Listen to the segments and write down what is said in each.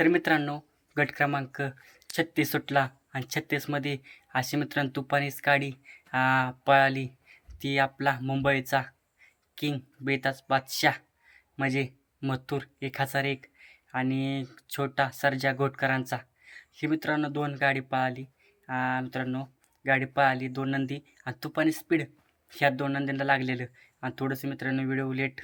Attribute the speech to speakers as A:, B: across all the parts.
A: तर मित्रांनो गट क्रमांक छत्तीस सुटला आणि छत्तीसमध्ये अशी मित्रांनो तुफानीच गाडी पळाली. ती आपला मुंबईचा किंग बेताज बादशाह म्हणजे मथुर एक हजार एक आणि छोटा सरजा घोटकरांचा. ही मित्रांनो दोन गाडी पळाली. मित्रांनो गाडी पळाली दोन नंदी आणि तुपानी स्पीड ह्या दोन नंदींना लागलेलं. आणि थोडंसं मित्रांनो व्हिडिओ लेट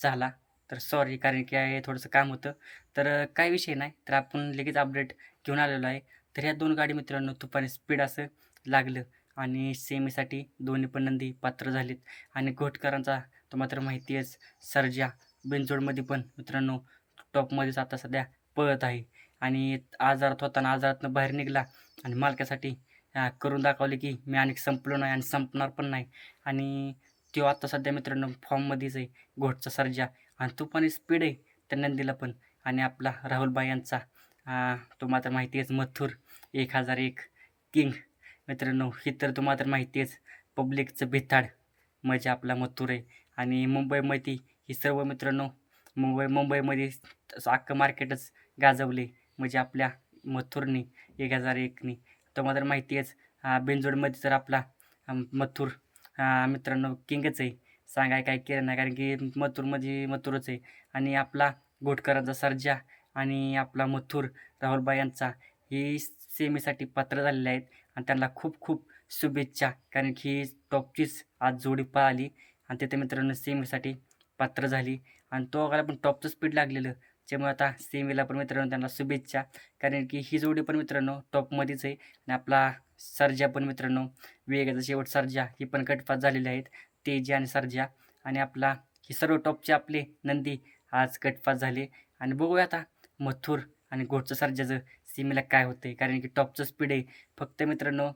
A: झाला. तर सॉरी कारण की आहे थोडंसं काम होतं. तर काय विषय नाही. तर आपण लगेच अपडेट घेऊन आलेलो आहे. तर ह्या दोन गाडी मित्रांनो तुफानी स्पीड असं लागलं आणि सेमीसाठी दोन्ही पण नंदी पात्र झालीत. आणि घोटकरांचा तो मात्र माहिती आहेच सर्जा बिनजोडमध्ये पण मित्रांनो टॉपमध्येच आता सध्या पळत आहे. आणि आजारात होताना आजारातनं बाहेर निघाला आणि मालकासाठी करून दाखवले की मी आणखी संपलो नाही आणि संपणार पण नाही. आणि तो आता सध्या मित्रांनो फॉर्ममध्येच आहे. घोटचा सर्जा आणि तो पण स्पीड आहे त्या नंदीला पण. आणि आपला राहुलबाई यांचा तो मात्र माहिती आहेच मथुर एक हजार एक किंग. मित्रांनो ही तर तो मात्र माहिती आहेच पब्लिकचं भिताड. म्हणजे आपला मथुर आहे. आणि मुंबईमध्ये ही सर्व मित्रांनो मुंबई मुंबईमध्ये अख्खं मार्केटच गाजवले. म्हणजे आपल्या मथुरनी एक हजार एकनी. तो मात्र माहिती आहेच बेंजोडमध्ये तर आपला मथुर मित्रांनो किंगच आहे. सांगाय काय केलं नाही कारण की मथुरमध्ये म्हणजे मथुरच आहे. आणि आपला घोटकरांचा सर्जा आणि आपला मथुर राहुलबाई यांचा ही सेमीसाठी पात्र झालेले आहेत. आणि त्यांना खूप खूप शुभेच्छा कारण की टॉपचीच आज जोडी पळाली आणि तिथे मित्रांनो सेमीसाठी पात्र झाली. आणि तो बघायला पण टॉपचं स्पीड लागलेलं त्यामुळे आता सेमीला पण मित्रांनो त्यांना शुभेच्छा. कारण की ही जोडी पण मित्रांनो टॉपमध्येच आहे. आणि आपला सर्जा पण मित्रांनो वेगाचा शेवट सर्जा ही पण कटपात झालेले आहेत. तेजी आणि सर्जा. आणि आपला ही सर्व टॉपचे आपले नंदी आज कटपास झाले. आणि बघूया आता मथुर आणि घोटचं सर्जाचं सीमेला काय होतं आहे कारण की टॉपचं स्पीड आहे. फक्त मित्रांनो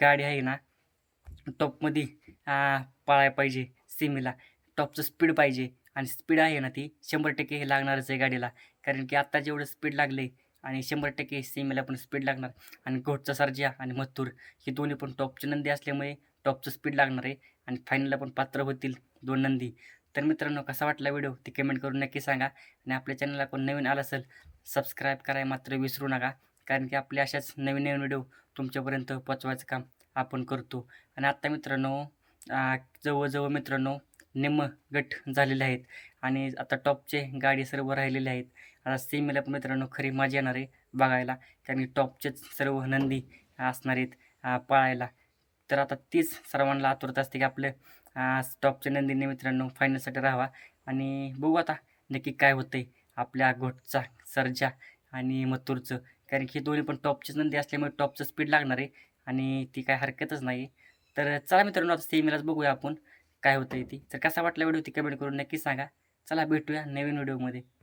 A: गाडी आहे ना टॉपमध्ये पळायला पाहिजे सीमेला टॉपचं स्पीड पाहिजे. आणि स्पीड आहे ना ती शंभर टक्के हे लागणारच आहे गाडीला. कारण की आत्ता जेवढं स्पीड लागले आणि शंभर टक्के सीमेला पण स्पीड लागणार. आणि घोटचा सर्जा आणि मथुर ही दोन्ही पण टॉपचे नंदी असल्यामुळे टॉपचं स्पीड लागणार आहे आणि फायनलला पण पात्र होतील दोन नंदी. तर मित्रांनो कसा वाटला व्हिडिओ ते कमेंट करून नक्की सांगा आणि आपल्या चॅनलला कोण नवीन आला असेल सबस्क्राईब करायला मात्र विसरू नका कारण की आपले अशाच नवीन नवीन व्हिडिओ तुमच्यापर्यंत पोचवायचं काम आपण करतो. आणि आत्ता मित्रांनो जवळजवळ मित्रांनो निम्म गट झालेले आहेत आणि आता टॉपचे गाडी सर्व राहिलेले आहेत. आता सेमीला पण मित्रांनो खरी मजा येणार आहे बघायला कारण की टॉपचेच सर्व नंदी असणार आहेत पाळायला पळायला. तर आता तीच सर्वांना आतुरता असते की आपलं आ, टॉपचे नंदीने मित्रांनो फायनलसाठी राहावा. आणि बघू आता नक्की काय होतं आहे आपल्या घोटचा सर्जा आणि मथुरचं. कारण की दोन्ही पण टॉपचीच नंदी असल्यामुळे टॉपचं स्पीड लागणार आहे आणि ती काय हरकतच नाही. तर चला मित्रांनो आता सेमीलाच बघूया आपण काय होतं आहे ती. तर कसा वाटला व्हिडिओ ती कमेंट करून नक्की सांगा. चला भेटूया नवीन व्हिडिओमध्ये